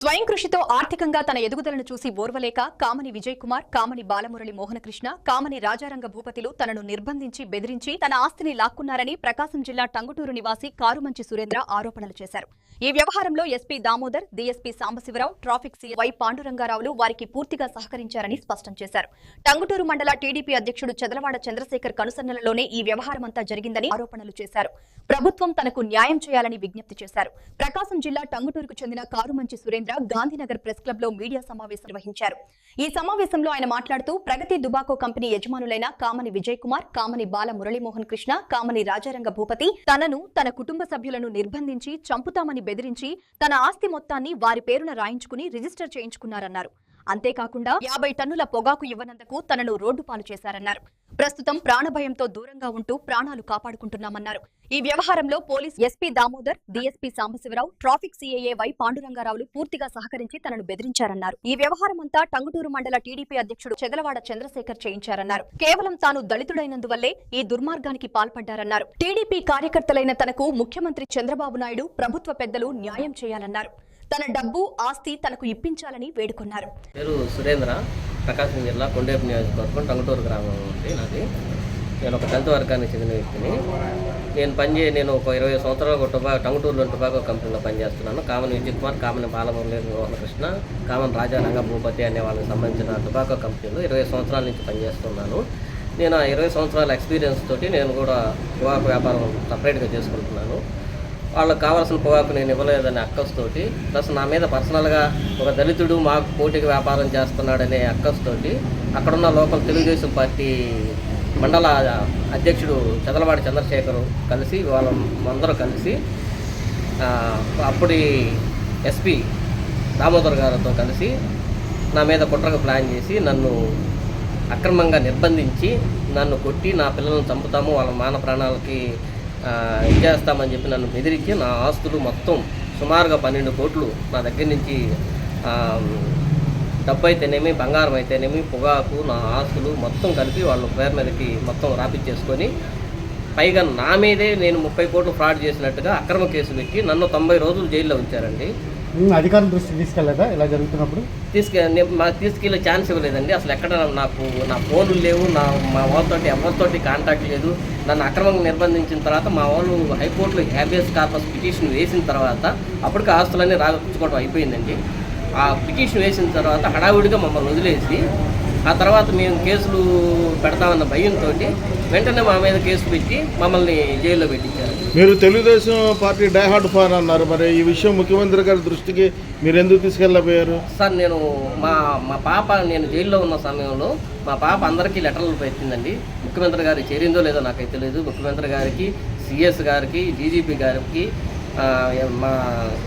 స్వయం కృషితో ఆర్థికంగా తన ఎదుగుదలను చూసి ఓర్వలేక కామని విజయ్ కుమార్ కామని బాలమురళి మోహనకృష్ణ కామని రాజారంగ భూపతిలు తనను నిర్బంధించి బెదిరించి తన ఆస్తిని లాక్కున్నారని ప్రకాశం జిల్లా టంగుటూరు నివాసి కారుమంచి సురేంద్ర ఆరోపణలు చేశారు. ఈ వ్యవహారంలో SP Damodar DSP Sambasivarao traffic CI Y పాండురంగారావులు వారికి పూర్తిగా సహకరించారని స్పష్టం చేశారు. టంగుటూరు మండల టీడీపీ అధ్యక్షుడు చదలవాడ చంద్రశేఖర్ కనుసన్నలలోనే ఈ వ్యవహారమంతా జరిగిందని ఆరోపణలు చేశారు. ప్రభుత్వం తనకు న్యాయం చేయాలని విజ్ఞప్తి చేశారు. ప్రకాశం జిల్లా టంగుటూరుకు చెందిన కారుమంచి సురేంద్ర గాంధీనగర్ ప్రెస్ క్లబ్లో మీడియా సమావేశం నిర్వహించారు. ఈ సమావేశంలో ఆయన మాట్లాడుతూ ప్రగతి దుబాకో కంపెనీ యజమానులైన కామని విజయ్ కుమార్ కామని బాల మురళీమోహన్ కృష్ణ కామని రాజారంగ భూపతి తనను తన కుటుంబ సభ్యులను నిర్బంధించి చంపుతామని బెదిరించి తన ఆస్తి మొత్తాన్ని వారి పేరున రాయించుకుని రిజిస్టర్ చేయించుకున్నారన్నారు. అంతేకాకుండా యాభై టన్నుల పొగాకు ఇవ్వనందుకు తనను రోడ్డు పాలు చేశారన్నారు. ప్రస్తుతం ప్రాణభయంతో దూరంగా ఉంటూ ప్రాణాలు కాపాడుకుంటున్నామన్నారు. ఈ వ్యవహారంలో police SP Damodar DSP Sambasivarao traffic CAA Y పాండురంగారావులు పూర్తిగా సహకరించి తనను బెదిరించారన్నారు. ఈ వ్యవహారం అంతా టంగుటూరు మండల టీడీపీ అధ్యక్షుడు చెదలవాడ చంద్రశేఖర్ చేయించారన్నారు. కేవలం తాను దళితుడైనందువల్లే ఈ దుర్మార్గానికి పాల్పడ్డారన్నారు. టీడీపీ కార్యకర్తలైన తనకు ముఖ్యమంత్రి చంద్రబాబు నాయుడు ప్రభుత్వ పెద్దలు న్యాయం చేయాలన్నారు. తన డబ్బు ఆస్తి తనకు ఇప్పించాలని వేడుకున్నారు. పేరు సురేంద్ర ప్రకాశం జిల్లా కొండేపు నియోజకవర్గం టంగుటూరు గ్రామం ఉంది నాది. నేను ఒక దళిత వర్గానికి చెందిన వ్యక్తిని. నేను పనిచే నేను ఒక ఇరవై సంవత్సరాలు టొబా టంగుటూరులో టొబాకో కంపెనీలో పనిచేస్తున్నాను. కామన్ విజయ్ కుమార్ కామన్ బాలమురళి మోహనకృష్ణ కామన్ రాజారంగ భూపతి అనే వాళ్ళకి సంబంధించిన టొబాకో కంపెనీలో ఇరవై సంవత్సరాల నుంచి పనిచేస్తున్నాను. నేను ఆ ఇరవై సంవత్సరాల ఎక్స్పీరియన్స్ తోటి నేను కూడా పొగాకు వ్యాపారం సపరేట్గా చేసుకుంటున్నాను. వాళ్ళకి కావాల్సిన పొగాకు నేను ఇవ్వలేదనే అక్కస్తోటి ప్లస్ నా మీద పర్సనల్గా ఒక దళితుడు మాకు పోటీకి వ్యాపారం చేస్తున్నాడనే అక్కస్తోటి అక్కడున్న లోకల్ తెలుగుదేశం పార్టీ మండల అధ్యక్షుడు చదలవాడి చంద్రశేఖర్ కలిసి వాళ్ళ అందరూ కలిసి అప్పటి ఎస్పి దామోదర్ గారితో కలిసి నా మీద కుట్రకు ప్లాన్ చేసి నన్ను అక్రమంగా నిర్బంధించి నన్ను కొట్టి నా పిల్లలను చంపుతాము వాళ్ళ మాన ప్రాణాలకి ఇచ్చేస్తామని చెప్పి నన్ను బెదిరించి నా ఆస్తులు మొత్తం సుమారుగా పన్నెండు కోట్లు నా దగ్గర నుంచి డబ్బు అయితేనేమి బంగారం అయితేనేమి పొగాకు నా ఆస్తులు మొత్తం కలిపి వాళ్ళ పేరు మీదకి మొత్తం రాపిచ్చేసుకొని పైగా నా మీదే నేను ముప్పై కోట్లు ఫ్రాడ్ చేసినట్టుగా అక్రమ కేసు పెట్టి నన్ను తొంభై రోజులు జైల్లో ఉంచారండి. అధికారుల దృష్టికి తీసుకెళ్ళదా ఇలా జరుగుతున్నప్పుడు? తీసుకె నే- మాకు తీసుకెళ్ళే ఛాన్స్ ఇవ్వలేదండి. అసలు ఎక్కడ నాకు నా ఫోన్లు లేవు నా మా వాళ్ళతోటి ఎవరితోటి కాంటాక్ట్ లేదు. నన్ను అక్రమంగా నిర్బంధించిన తర్వాత మా వాళ్ళు హైకోర్టులో హ్యాబియస్ కార్పస్ పిటిషన్ వేసిన తర్వాత అప్పటికి ఆస్తులన్నీ రాపించుకోవడం అయిపోయిందండి. ఆ పిటిషన్ వేసిన తర్వాత హడావుడిగా మమ్మల్ని వదిలేసి ఆ తర్వాత మేము కేసులు పెడతామన్న భయంతో వెంటనే మా మీద కేసు పెట్టి మమ్మల్ని జైల్లో పెట్టించారు. మీరు తెలుగుదేశం పార్టీ డైహార్డ్ ఫాన్ అన్నారు. మరి ఈ విషయం ముఖ్యమంత్రి గారి దృష్టికి మీరు ఎందుకు తీసుకెళ్ళబోయారు? సార్ నేను మా మా పాప నేను జైల్లో ఉన్న సమయంలో మా పాప అందరికీ లెటర్లు పెట్టిందండి. ముఖ్యమంత్రి గారికి చేరిందో లేదో నాకైతే తెలియదు. ముఖ్యమంత్రి గారికి సిఎస్ గారికి డీజీపీ గారికి మా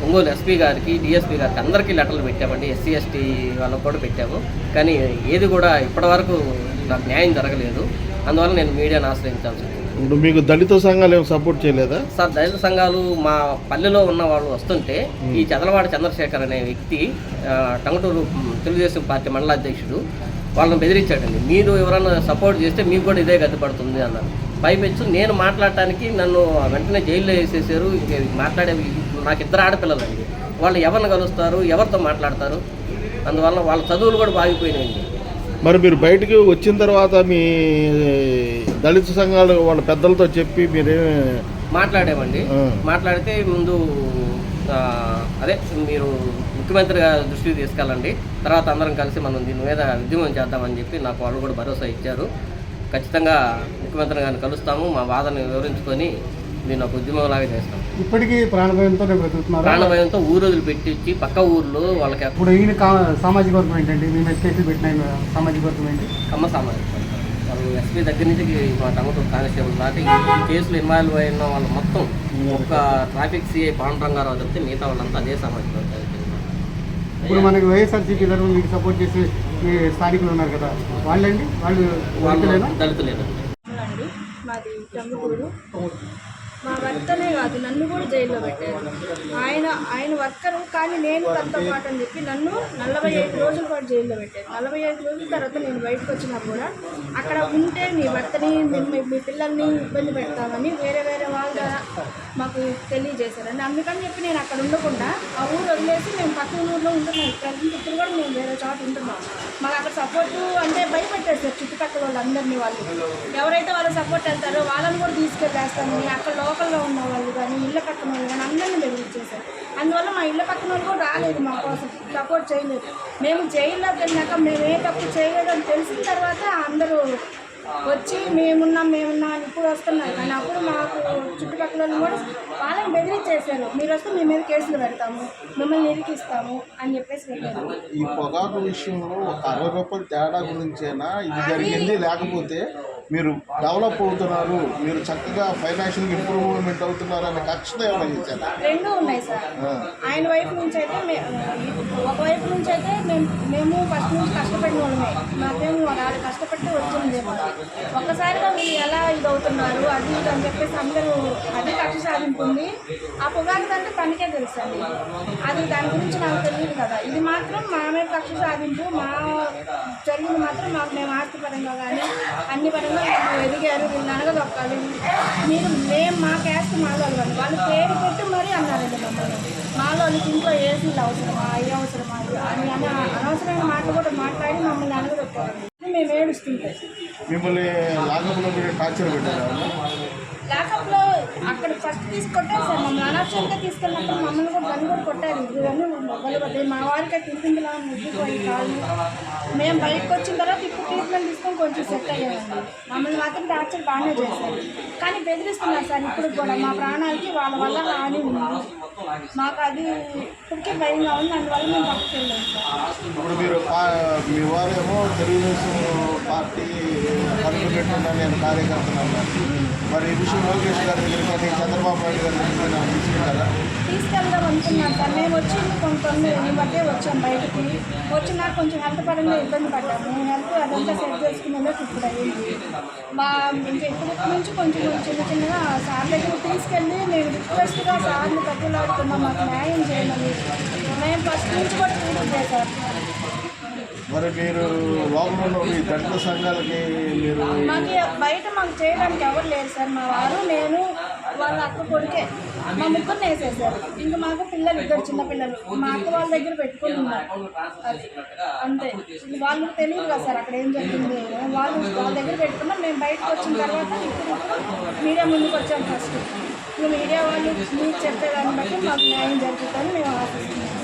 ఒంగోలు ఎస్పీ గారికి డిఎస్పీ గారికి అందరికీ లెటర్లు పెట్టామండి. ఎస్సీ ఎస్టీ వాళ్ళకు కూడా పెట్టాము. కానీ ఏది కూడా ఇప్పటివరకు నాకు న్యాయం జరగలేదు. అందువల్ల నేను మీడియాను ఆశ్రయించాల్సి వచ్చింది. ఇప్పుడు మీకు దళిత సంఘాలు ఏమి సపోర్ట్ చేయలేదా? సార్ దళిత సంఘాలు మా పల్లెలో ఉన్న వాళ్ళు వస్తుంటే ఈ చదలవాడ చంద్రశేఖర్ అనే వ్యక్తి టంగుటూరు తెలుగుదేశం పార్టీ మండల అధ్యక్షుడు వాళ్ళని బెదిరించాడండి. మీరు ఎవరైనా సపోర్ట్ చేస్తే మీకు కూడా ఇదే గతి పడుతుంది అన్నారు. పైపెచ్చు నేను మాట్లాడటానికి నన్ను వెంటనే జైల్లో వేసేసారు. మాట్లాడే నాకు ఇద్దరు ఆడపిల్లలండి వాళ్ళు ఎవరిని కలుస్తారు? ఎవరితో మాట్లాడతారు? అందువల్ల వాళ్ళ చదువులు కూడా బాగిపోయినాయండి. మరి మీరు బయటికి వచ్చిన తర్వాత మీ దళిత సంఘాలు వాళ్ళ పెద్దలతో చెప్పి మీరేమి మాట్లాడామండి. మాట్లాడితే ముందు అదే మీరు ముఖ్యమంత్రి గారి దృష్టికి తీసుకెళ్ళండి. తర్వాత అందరం కలిసి మనం దీని మీద ఉద్యమం చేద్దామని చెప్పి నాకు వాళ్ళు కూడా భరోసా ఇచ్చారు. ఖచ్చితంగా ముఖ్యమంత్రి గారిని కలుస్తాము. మా బాధను వివరించుకొని దీన్ని ఒక ఉద్యమంలాగా చేస్తాం. ఇప్పటికీ బ్రతుకుతున్నారు? ప్రాణభయంతో ఊరు వదిలిపెట్టించి పక్క ఊర్లో వాళ్ళకి ఇప్పుడు ఈయన సామాజిక వర్గం ఏంటండి? మీ మీద కేసులు పెట్టిన సామాజిక వర్గం ఏంటి? కమ్మ సామాజిక వర్గం. వాళ్ళు ఎస్పీ దగ్గర నుంచి మా టమోటో కానిస్టేబుల్ దాటి ఈ కేసులు ఇన్వాల్వ్ అయిన వాళ్ళు మొత్తం ఒక ట్రాఫిక్ సిఐ పాండురంగారావు తప్పితే మిగతా వాళ్ళంతా అదే సామాజిక వాళ్ళు. ఇప్పుడు మనకి వైఎస్ఆర్సీపీ తరఫున మీకు సపోర్ట్ చేసి మీ స్థానికులు ఉన్నారు కదా వాళ్ళండి? వాళ్ళు వాళ్ళు దళితులేనా? మాది మా భర్తనే కాదు నన్ను కూడా జైల్లో పెట్టారు. ఆయన ఆయన వర్కరు కానీ నేను తనతో పాటు అని చెప్పి నన్ను నలభై ఐదు రోజుల పాటు జైల్లో పెట్టారు. నలభై ఐదు రోజుల తర్వాత నేను బయటకు వచ్చినా కూడా అక్కడ ఉంటే మీ భర్తని మీ- మీ- పిల్లల్ని ఇబ్బంది పెడతామని వేరే వేరే వాళ్ళ మాకు తెలియజేశారండి. అందుకని చెప్పి నేను అక్కడ ఉండకుండా ఆ ఊరు వదిలేసి మేము పక్క ఊర్లో ఉంటున్నాం. ప్రజెంట్ ఇప్పుడు కూడా మేము వేరే చోట ఉంటున్నాం. మాకు అక్కడ సపోర్ట్ అంటే భయపెట్టారు సార్ చుట్టుపక్కల వాళ్ళందరినీ వాళ్ళు. ఎవరైతే వాళ్ళ సపోర్ట్ వెళ్తారో వాళ్ళని కూడా తీసుకెళ్ళేస్తామని అక్కడ లోకల్లో ఉన్న వాళ్ళు కానీ ఇళ్ళ పక్కన వాళ్ళు కానీ అందరినీ బెదిరించేశారు అందువల్ల మా ఇళ్ళ పక్కన వాళ్ళు కూడా రాలేదు మా కోసం. సపోర్ట్ చేయలేదు. మేము జైల్లోకి వెళ్ళినాక మేము ఏ తప్పు చేయలేదని తెలిసిన తర్వాత అందరూ వచ్చి మేమున్నాం మేమున్నాం అని ఇప్పుడు వస్తున్నారు. కానీ అప్పుడు మాకు చుట్టుపక్కల కూడా వాళ్ళని బెదిరించేశారు. మీరు వస్తే మీ మీద కేసులు పెడతాము మిమ్మల్ని ఇరికిస్తాము అని చెప్పేసి వెళ్ళారు ఈ పొగాకు విషయంలో ఒక అరవై రూపాయల తేడా గురించేనా? ఇది జరిగింది లేకపోతే మీరు డెవలప్ అవుతున్నారు మీరు చక్కగా ఫైనాన్షియల్ ఇంప్రూవ్మెంట్ అవుతున్నారు అనే కక్షతో ఏమైనా చేశారా? రెండు ఉన్నాయి సార్. ఆయన వైపు నుంచి అయితే ఒక వైపు నుంచి అయితే మేము మేము ఫస్ట్ నుంచి కష్టపడిన వాళ్ళమే. మాకేం వాళ్ళు కష్టపడితే వచ్చింది ఒక్కసారిగా వీళ్ళు ఎలా ఇది అవుతున్నారు అది ఇది అని చెప్పేసి అందరూ అది కక్ష సాధింపుంది ఆ పొగాకు అంటే తనకే తెలుసండి. అది దాని గురించి నాకు తెలియదు కదా. ఇది మాత్రం మా మీద కక్ష సాధింపు మా జరిగింది మాత్రం మాకు మేము ఆస్తిపరంగా కానీ అన్ని పరంగా వీళ్ళు ఎదిగారు వీళ్ళు అనగదొక్కాలి మీరు మేము మా క్యాస్ట్ మాలోళ్ళు వాళ్ళు వాళ్ళు పేరు పెట్టి మరీ అన్నారండి మమ్మల్ని మాలోళ్ళకి ఇంట్లో ఏసీలు అవసరమా అయ్యి అవసరమా అని అని అనవసరమైన మాటలు కూడా మాట్లాడి మమ్మల్ని అనగదొక్కారండి మేము ఏడుస్తుంటాం మిమ్మల్ని లాకప్లో లాకప్లో అక్కడ ఫస్ట్ తీసుకొట్టారు సార్ మమ్మల్ని అనవసరంగా తీసుకెళ్ళినప్పుడు మమ్మల్ని కూడా గన్ను కూడా కొట్టారు. ఇవన్నీ మొగ్గలు పడ్డాయి మా వారికి తింటుందిలా ముగ్గిపోయి కాళ్ళు. మేము బయటకు వచ్చిన తర్వాత ఇప్పుడు ట్రీట్మెంట్ తీసుకొని కొంచెం సెట్ అయ్యామండి మమ్మల్ని మాత్రం టార్చర్ బాగానే చేశారు. కానీ బెదిరిస్తున్నారు సార్ ఇప్పుడు కూడా మా ప్రాణాలకి వాళ్ళ వల్ల హాని ఉంది. మాకు అది ఇప్పటికే భయంగా ఉంది. అందువల్ల మేము పక్కకి వెళ్ళాం సార్. ఇప్పుడు మీరు మీ వారేమో తెలుగుదేశం పార్టీ కనుగొన్నట్టున్నా నేను కార్యకర్తను మరి ఈ విషయం లోకేష్ గారి దగ్గర చంద్రబాబు నాయుడు గారి తీసుకుంటారా తీసుకెళ్దాం అనుకున్నాం సార్. మేము వచ్చి కొన్ని బట్టే వచ్చాం బయటకి. వచ్చినా కొంచెం హెల్త్ పరంగా ఇబ్బంది పడ్డాము. హెల్త్ అదంతా సెట్ చేసుకునేలోకి ఇప్పుడు అయ్యింది. మా ఇంకా ఇప్పటి నుంచి కొంచెం చిన్న చిన్నగా సార్ దగ్గర తీసుకెళ్ళి మేము రిక్వెస్ట్గా సార్ని తప్పులాడుతున్నాం మాకు న్యాయం చేయమని మేము ఫస్ట్ నుంచి కూడా పూర్తి చేశాం మరి మీరు లోపల ఈ దళిత సంఘాలకి మీరు మాకు బయట మాకు చేయడానికి ఎవరు లేరు సార్. మా వారు నేను వాళ్ళ అక్క కొడుకే మా ముగ్గురిని వేసేసారు. ఇంకా మాకు పిల్లలు ఇద్దరు చిన్నపిల్లలు మా అక్క వాళ్ళ దగ్గర పెట్టుకుని ఉన్నారు. అది. అంతే. వాళ్ళకి తెలియదు కదా సార్ అక్కడ ఏం జరిగింది? వాళ్ళు వాళ్ళ దగ్గర పెట్టుకున్నాం. మేము బయటకు వచ్చిన తర్వాత ఇప్పుడు మీడియా ముందుకు వచ్చాం ఫస్ట్. ఇంకా మీడియా వాళ్ళు మీరు చెప్పేదాన్ని బట్టి మాకు న్యాయం జరుగుతుందని మేము ఆశిస్తున్నాం.